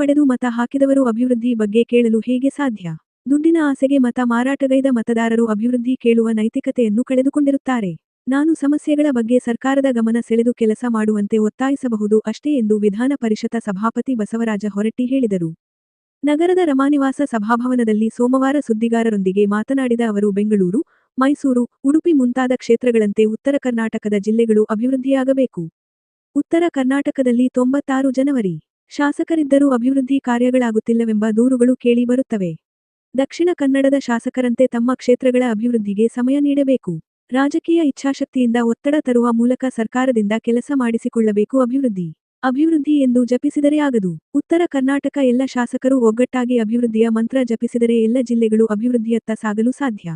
ಪಡೆದು ಮತ ಹಾಕಿದವರು ಅಭಿವೃದ್ಧಿ ಬಗ್ಗೆ ಕೇಳಲು ಹೇಗೆ ಸಾಧ್ಯ? ದುಡ್ಡಿನ ಆಸೆಗೆ ಮತ, ಮಾರಾಟಗೈದ ಮತದಾರರು ಅಭಿವೃದ್ಧಿ ಕೇಳುವ ನೈತಿಕತೆಯನ್ನು ಕಳೆದುಕೊಂಡಿರುತ್ತಾರೆ. ನಾನು ಸಮಸ್ಯೆಗಳ ಬಗ್ಗೆ ಸರ್ಕಾರದ ಗಮನ ಸೆಳೆದು ಕೆಲಸ ಮಾಡುವಂತೆ ಒತ್ತಾಯಿಸಬಹುದು ಅಷ್ಟೇ ಎಂದು ವಿಧಾನ ಪರಿಷತ್ ಸಭಾಪತಿ ಬಸವರಾಜ ಹೊರಟ್ಟಿ ಹೇಳಿದರು. ನಗರದ ರಮಾನಿವಾಸ ಸಭಾಭವನದಲ್ಲಿ ಸೋಮವಾರ ಸುದ್ದಿಗಾರರೊಂದಿಗೆ ಮಾತನಾಡಿದ ಅವರು, ಬೆಂಗಳೂರು, ಮೈಸೂರು, ಉಡುಪಿ ಮುಂತಾದ ಕ್ಷೇತ್ರಗಳಂತೆ ಉತ್ತರ ಕರ್ನಾಟಕದ ಜಿಲ್ಲೆಗಳು ಅಭಿವೃದ್ಧಿಯಾಗಬೇಕು. ಉತ್ತರ ಕರ್ನಾಟಕದಲ್ಲಿ ತೊಂಬತ್ತಾರು ಜನವರಿ. ಶಾಸಕರಿದ್ದರೂ ಅಭಿವೃದ್ಧಿ ಕಾರ್ಯಗಳಾಗುತ್ತಿಲ್ಲವೆಂಬ ದೂರುಗಳು ಕೇಳಿಬರುತ್ತವೆ ದಕ್ಷಿಣ ಕನ್ನಡದ ಶಾಸಕರಂತೆ ತಮ್ಮ ಕ್ಷೇತ್ರಗಳ ಅಭಿವೃದ್ಧಿಗೆ ಸಮಯ ನೀಡಬೇಕು. ರಾಜಕೀಯ ಇಚ್ಛಾಶಕ್ತಿಯಿಂದ ಒತ್ತಡ ತರುವ ಮೂಲಕ ಸರ್ಕಾರದಿಂದ ಕೆಲಸ ಮಾಡಿಸಿಕೊಳ್ಳಬೇಕು ಅಭಿವೃದ್ಧಿ. ಅಭಿವೃದ್ಧಿ ಎಂದು ಜಪಿಸಿದರೆ ಆಗದು. ಉತ್ತರ ಕರ್ನಾಟಕ ಎಲ್ಲ ಶಾಸಕರು ಒಗ್ಗಟ್ಟಾಗಿ ಅಭಿವೃದ್ಧಿಯ ಮಂತ್ರ ಜಪಿಸಿದರೆ ಎಲ್ಲ ಜಿಲ್ಲೆಗಳು ಅಭಿವೃದ್ಧಿಯತ್ತ ಸಾಗಲು ಸಾಧ್ಯ.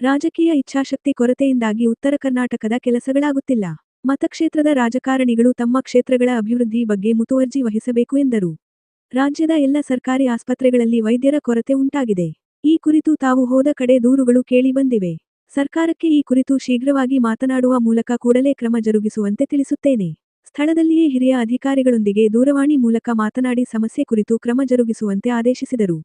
ರಾಜಕೀಯ ಇಚ್ಛಾಶಕ್ತಿ ಕೊರತೆಯಿಂದಾಗಿ ಉತ್ತರ ಕರ್ನಾಟಕದ ಕೆಲಸಗಳಾಗುತ್ತಿಲ್ಲ. ಮತಕ್ಷೇತ್ರದ ರಾಜಕಾರಣಿಗಳು ತಮ್ಮ ಕ್ಷೇತ್ರಗಳ ಅಭಿವೃದ್ಧಿ ಬಗ್ಗೆ ಮುತುವರ್ಜಿ ವಹಿಸಬೇಕು ಎಂದರು. ರಾಜ್ಯದ ಎಲ್ಲ ಸರ್ಕಾರಿ ಆಸ್ಪತ್ರೆಗಳಲ್ಲಿ ವೈದ್ಯರ ಕೊರತೆ ಉಂಟಾಗಿದೆ. ಈ ಕುರಿತು ತಾವು ಹೋದ ಕಡೆ ದೂರುಗಳು ಕೇಳಿ ಬಂದಿವೆ. ಸರ್ಕಾರಕ್ಕೆ ಈ ಕುರಿತು ಶೀಘ್ರವಾಗಿ ಮಾತನಾಡುವ ಮೂಲಕ ಕೂಡಲೇ ಕ್ರಮ ಜರುಗಿಸುವಂತೆ ತಿಳಿಸುತ್ತೇನೆ. ಸ್ಥಳದಲ್ಲಿಯೇ ಹಿರಿಯ ಅಧಿಕಾರಿಗಳೊಂದಿಗೆ ದೂರವಾಣಿ ಮೂಲಕ ಮಾತನಾಡಿ ಸಮಸ್ಯೆ ಕುರಿತು ಕ್ರಮ ಜರುಗಿಸುವಂತೆ ಆದೇಶಿಸಿದರು.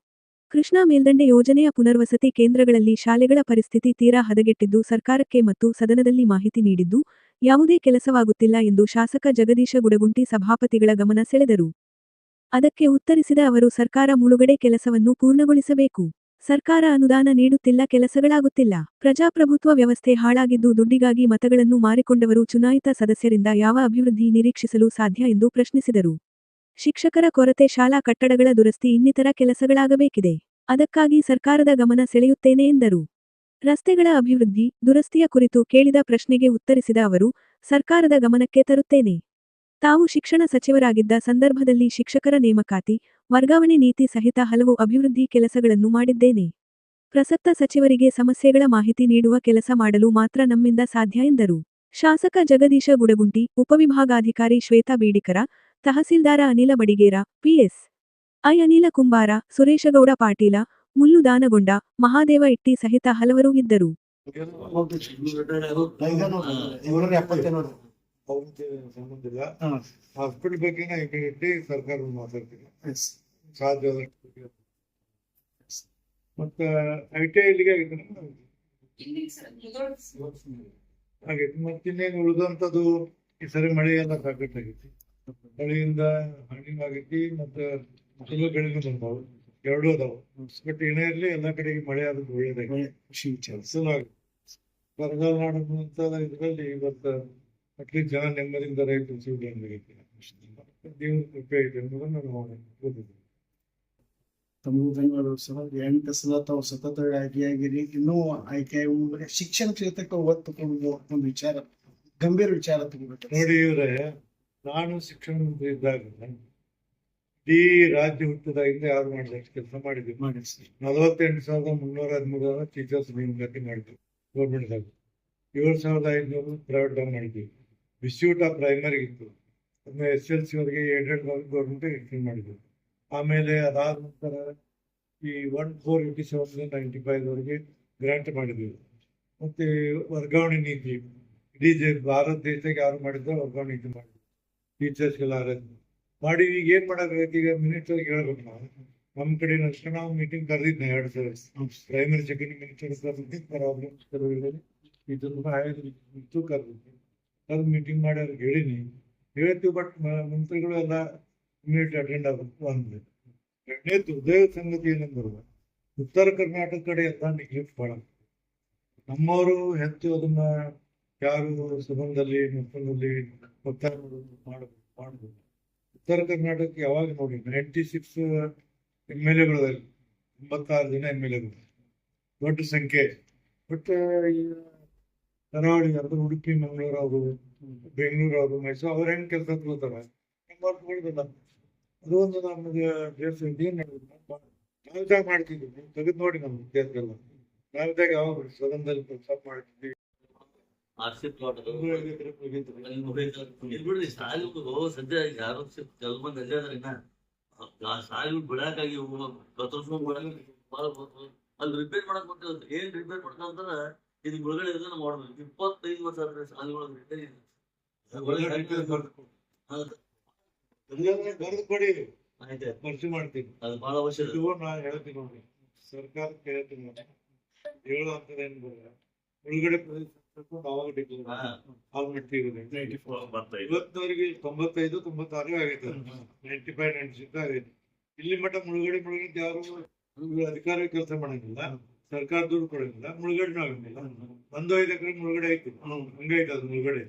ಕೃಷ್ಣಾ ಮೇಲ್ದಂಡೆ ಯೋಜನೆಯ ಪುನರ್ವಸತಿ ಕೇಂದ್ರಗಳಲ್ಲಿ ಶಾಲೆಗಳ ಪರಿಸ್ಥಿತಿ ತೀರಾ ಹದಗೆಟ್ಟಿದ್ದು ಸರ್ಕಾರಕ್ಕೆ ಮತ್ತು ಸದನದಲ್ಲಿ ಮಾಹಿತಿ ನೀಡಿದ್ದು ಯಾವುದೇ ಕೆಲಸವಾಗುತ್ತಿಲ್ಲ ಎಂದು ಶಾಸಕ ಜಗದೀಶ ಗುಡಗುಂಟಿ ಸಭಾಪತಿಗಳ ಗಮನ ಸೆಳೆದರು. ಅದಕ್ಕೆ ಉತ್ತರಿಸಿದ ಅವರು, ಸರ್ಕಾರ ಮುಳುಗಡೆ ಕೆಲಸವನ್ನು ಪೂರ್ಣಗೊಳಿಸಬೇಕು. ಸರ್ಕಾರ ಅನುದಾನ ನೀಡುತ್ತಿಲ್ಲ, ಕೆಲಸಗಳಾಗುತ್ತಿಲ್ಲ. ಪ್ರಜಾಪ್ರಭುತ್ವ ವ್ಯವಸ್ಥೆ ಹಾಳಾಗಿದ್ದು ದುಡ್ಡಿಗಾಗಿ ಮತಗಳನ್ನು ಮಾರಿಕೊಂಡವರು ಚುನಾಯಿತ ಸದಸ್ಯರಿಂದ ಯಾವ ಅಭಿವೃದ್ಧಿ ನಿರೀಕ್ಷಿಸಲು ಸಾಧ್ಯ ಎಂದು ಪ್ರಶ್ನಿಸಿದರು. ಶಿಕ್ಷಕರ ಕೊರತೆ, ಶಾಲಾ ಕಟ್ಟಡಗಳ ದುರಸ್ತಿ ಇನ್ನಿತರ ಕೆಲಸಗಳಾಗಬೇಕಿದೆ. ಅದಕ್ಕಾಗಿ ಸರ್ಕಾರದ ಗಮನ ಸೆಳೆಯುತ್ತೇನೆ ಎಂದರು. ರಸ್ತೆಗಳ ಅಭಿವೃದ್ಧಿ, ದುರಸ್ತಿಯ ಕುರಿತು ಕೇಳಿದ ಪ್ರಶ್ನೆಗೆ ಉತ್ತರಿಸಿದ ಅವರು, ಸರ್ಕಾರದ ಗಮನಕ್ಕೆ ತರುತ್ತೇನೆ. ತಾವು ಶಿಕ್ಷಣ ಸಚಿವರಾಗಿದ್ದ ಸಂದರ್ಭದಲ್ಲಿ ಶಿಕ್ಷಕರ ನೇಮಕಾತಿ, ವರ್ಗಾವಣೆ ನೀತಿ ಸಹಿತ ಹಲವು ಅಭಿವೃದ್ಧಿ ಕೆಲಸಗಳನ್ನು ಮಾಡಿದ್ದೇನೆ. ಪ್ರಸಕ್ತ ಸಚಿವರಿಗೆ ಸಮಸ್ಯೆಗಳ ಮಾಹಿತಿ ನೀಡುವ ಕೆಲಸ ಮಾಡಲು ಮಾತ್ರ ನಮ್ಮಿಂದ ಸಾಧ್ಯ ಎಂದರು. ಶಾಸಕ ಜಗದೀಶ ಗುಡಗುಂಟಿ, ಉಪವಿಭಾಗಾಧಿಕಾರಿ ಶ್ವೇತಾ ಬೀಡಿಕರ, ತಹಸೀಲ್ದಾರ ಅನಿಲ ಬಡಿಗೇರ ಪಿಎಸ್ ಐ ಅನಿಲ ಕುಂಬಾರ, ಸುರೇಶಗೌಡ ಪಾಟೀಲ ಮುಲ್ಲು ದಾನಗೊಂಡ ಮಹಾದೇವ ಇಟ್ಟಿ ಸಹಿತ ಹಲವರು ಇದ್ದರು. ಮತ್ತೆ ಐ ಈ ಸರಿ ಮಳೆ ಎಲ್ಲ ಸಾಕಟ್ಟಾಗೈತಿ ಮಳೆಯಿಂದ ಹಣ್ಣಿನ ಆಗೈತಿ ಮತ್ತೆ ಬೆಳೆಗಳು ಬಂದಾವು ಎರಡೂ ಅದಾವು. ಬಟ್ ಏನೇ ಇರಲಿ ಎಲ್ಲಾ ಕಡೆಗೆ ಮಳೆ ಆದ್ರೆ ಒಳ್ಳೇದಾಗಿ. ಖುಷಿ ಬರಗಾಲ ನಾಡುವಂತ ಇದರಲ್ಲಿ ಇವತ್ತು ಅಟ್ಲೀಸ್ಟ್ ಜನ ನೆಮ್ಮದಿಯಿಂದ ರೈತರು ಜೀವನ ದೇವ್ರ ಅನ್ನೋದನ್ನ ನಾವು ಓದಿದ್ವಿ ಬೆಂಗಳೂರು ಸಹ ಎಂಟು ಸಲ ತಾವು ಸತತ ಆಯ್ಕೆಯಾಗಿರಿ. ಇನ್ನೂ ಆಯ್ಕೆ ಶಿಕ್ಷಣ ಕ್ಷೇತ್ರಕ್ಕೆ ಒತ್ತು ಕೊಡುವುದು ಒಂದು ವಿಚಾರ ಗಂಭೀರ ವಿಚಾರ ತಗೋಬೇಕು. ನೋಡಿ ಇವ್ರೆ ನಾನು ಶಿಕ್ಷಣ ಇದ್ದಾಗ ಇಡೀ ರಾಜ್ಯ ಹುಟ್ಟಿದಾಗಿಂದ ಯಾರು ಮಾಡಿದ ಕೆಲಸ ಮಾಡಿದ್ವಿ. ಮಾಡಿ ನಲವತ್ತೆಂಟು ಸಾವಿರದ ಮುನ್ನೂರ ಹದಿಮೂರ ಟೀಚರ್ಸ್ ನೇಮಕಾತಿ ಮಾಡಿದ್ವಿ ಗೌರ್ಮೆಂಟ್ದಾಗ ಏಳು ಸಾವಿರದ ಐದುನೂರು ಪ್ರೈವೇಟ್ ದಾಗ ಮಾಡಿದ್ವಿ. ಇನ್ಸ್ಟಿಟ್ಯೂಟ್ ಆಫ್ ಪ್ರೈಮರಿ ಇತ್ತು. ಅದನ್ನ ಎಸ್ ಎಲ್ ಸಿ ಅವರಿಗೆ ಏಡೆಡ್ ಗೌರ್ಮೆಂಟ್ ಎಕ್ಸ್ಟೆಂಡ್ ಮಾಡಿದ್ವಿ. ಆಮೇಲೆ ಅದಾದ ನಂತರ ಈ one four eighty seven ninety five ವರೆಗೆ ಗ್ರಾಂಟ್ ಮಾಡಿದ್ವಿ. ಮತ್ತೆ ವರ್ಗಾವಣೆ ನೀತಿ. ಇಡೀ ಭಾರತ ದೇಶದಾಗ ಯಾರು ಮಾಡಿದ್ರು ವರ್ಗಾವಣೆ ನೀತಿ ಮಾಡಿದ್ವಿ. ಟೀಚರ್ಸ್ಗೆಲ್ಲ ಮಾಡಿ, ಈಗ ಏನ್ ಮಾಡಬೇಕು ಈಗ ಮಿನಿಸ್ಟರ್ ಹೇಳ್ಬೇಕು ನಾವು. ನಮ್ಮ ಕಡೆ ಅಷ್ಟೇ ನಾವು ಮೀಟಿಂಗ್ ಕರೆದಿದ್ನ ಎರಡು ಸಲ. ಪ್ರೈಮರಿ ಸೆಕೆಂಡ್ ಮಿನಿಸ್ಟರ್ ಪ್ರಾಬ್ಲಮ್ಸ್ ಕೆಲವೆಲ್ಲ ಇದನ್ನು ಅದು ಮೀಟಿಂಗ್ ಮಾಡಿ ಅವ್ರಿಗೆ ಹೇಳಿನಿ ಹೇಳ್ತೀವಿ ಬಟ್ ಮಂತ್ರಿಗಳು ಎಲ್ಲ ಇಮಿಡಿಯೇಟ್ ಅಟೆಂಡ್ ಆಗಬೇಕು ಅಂದ್ವಿ ಎರಡನೇ ದುರ್ದೈವ ಸಂಗತಿ ಏನಂದ್ರೆ, ಉತ್ತರ ಕರ್ನಾಟಕ ಕಡೆ ಎಲ್ಲ ನೆಗ್ಲೆಕ್ಟ್ ಭಾಳ ನಮ್ಮವರು ಹೆಚ್ಚು ಅದನ್ನ ಯಾರು ಸದನದಲ್ಲಿ ಮಕ್ಕಳಲ್ಲಿ ಒತ್ತಾಯ ಮಾಡಬೇಕು ಮಾಡಬೇಕು ಉತ್ತರ ಕರ್ನಾಟಕ ಯಾವಾಗ ನೋಡಿ? ನೈಂಟಿ ಸಿಕ್ಸ್ ಎಂ ಎಲ್ ಎಗಳು ಎಂಬತ್ತಾರು ಜನ ಎಂ ಎಲ್ ಎಗಳು. ದೊಡ್ಡ ಸಂಖ್ಯೆ. ಬಟ್ ಕರಾವಳಿ ಅಂದ್ರೆ ಉಡುಪಿ ಮಂಗಳೂರು ಅವರು ಬೆಂಗಳೂರು ಅವರು ಮೈಸೂರು, ಅವ್ರ ಹೆಂಗ್ ಕೆಲಸ ತಗೋತಾರೆ? ಅದು ಒಂದು ನಮಗೆ ದೇಶ ಏನ್ ನಾವಿದಾಗ ಮಾಡ್ತಿದ್ವಿ. ತೆಗೆದು ನೋಡಿ ನಮ್ಮ ದೇಶದಲ್ಲ ನಾವಿದಾಗ ಯಾವಾಗ ಸದನದಲ್ಲಿ ಕೆಲಸ ಮಾಡ್ತಿದ್ವಿ. ಮುಗೀತು. ಇಲ್ಲಿ ಬಿಡ್ರಿ ಸಾಲಿಗಳು ಸದ್ಯ ಯಾರು ಕೆಲ ಮಂದಿ ಅಲ್ಲೇ ಅದಾರ ಇನ್ನ. ಆ ಸಾಲಿಗಳು ಬಿಡಾಕಾಗಿ ಕತ್ತರಿಸ್ಕೊಂಡ್ ಬಿಡಾಕ. ಅಲ್ಲಿ ರಿಪೇರ್ ಮಾಡಕ್ ಕೊಟ್ಟಿಲ್ಲ ಏನ್ ರಿಪೇರ್ ಮಾಡ್ಕೊಂತಾರ ಇದು ಮುಳುಗಡೆ ಇದನ್ನ ಮಾಡ್ಬೇಕು. ಇಪ್ಪತ್ತೈದು ವರ್ಷ ಆದ್ರೆ ಸಾಲಿಗಳು ರಿಪೇರ್ ಬರ್ದು ಕೊಡಿ. ಆಯ್ತು ಖರ್ಚು ಮಾಡ್ತೀನಿ. ಅದು ಬಹಳ ನಾನು ಹೇಳ್ತೀನಿ ನೋಡಿ. ಸರ್ಕಾರಕ್ಕೆ ಹೇಳ್ತೀನಿ ಹೇಳು ಅಂತದ ಏನ್ ಬರಲ್ಲ ಒಳಗಡೆ ಪ್ರದೇಶ ಇವತ್ತಿನವರೆಗೆ ತೊಂಬತ್ತೈದು ತೊಂಬತ್ತಾರು ಆಗೈತೆ. ನೈಂಟಿ ಫೈವ್ ನೈಂಟಿ ಸಿಕ್ಸ್ ಆಗೈತೆ. ಇಲ್ಲಿ ಮಟ್ಟ ಮುಳುಗಡೆ ಮುಳುಗಡೆ ಯಾರು? ಅಧಿಕಾರಿ ಕೆಲಸ ಮಾಡಂಗಿಲ್ಲ. ಸರ್ಕಾರ ದುಡ್ಡು ಕೊಡಂಗಿಲ್ಲ. ಮುಳುಗಡೆ ಆಗಂಗಿಲ್ಲ. ಒಂದು ಐದು ಎಕರೆ ಮುಳುಗಡೆ ಐತಿ ಹಂಗೈತೆ ಅದು ಮುಳುಗಡೆ.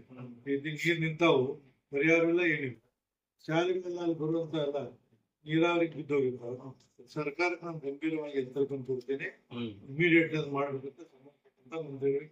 ನೀರ್ ನಿಂತಾವು. ಪರಿಹಾರ ಇಲ್ಲ ಏನಿಲ್ಲ. ಶಾಲೆಗಳೆಲ್ಲ ಅಲ್ಲಿ ಬರುವಂತ ಎಲ್ಲ ನೀರಾವರಿ ಬಿದ್ದೋಗಿರ್ತಾವ ಸರ್ಕಾರಕ್ಕೆ ನಾನು ಗಂಭೀರವಾಗಿ ಎಚ್ಚರಿಕೆ ಕೊಡ್ತೇನೆ. ಇಮಿಡಿಯೇಟ್ಲಿ ಇಮಿಡಿಯೇಟ್ ಅದು ಮಾಡ್ಬೇಕಂತ ಸಂಬಂಧಪಟ್ಟಂತ ಮಂತ್ರಿಗಳಿಗೆ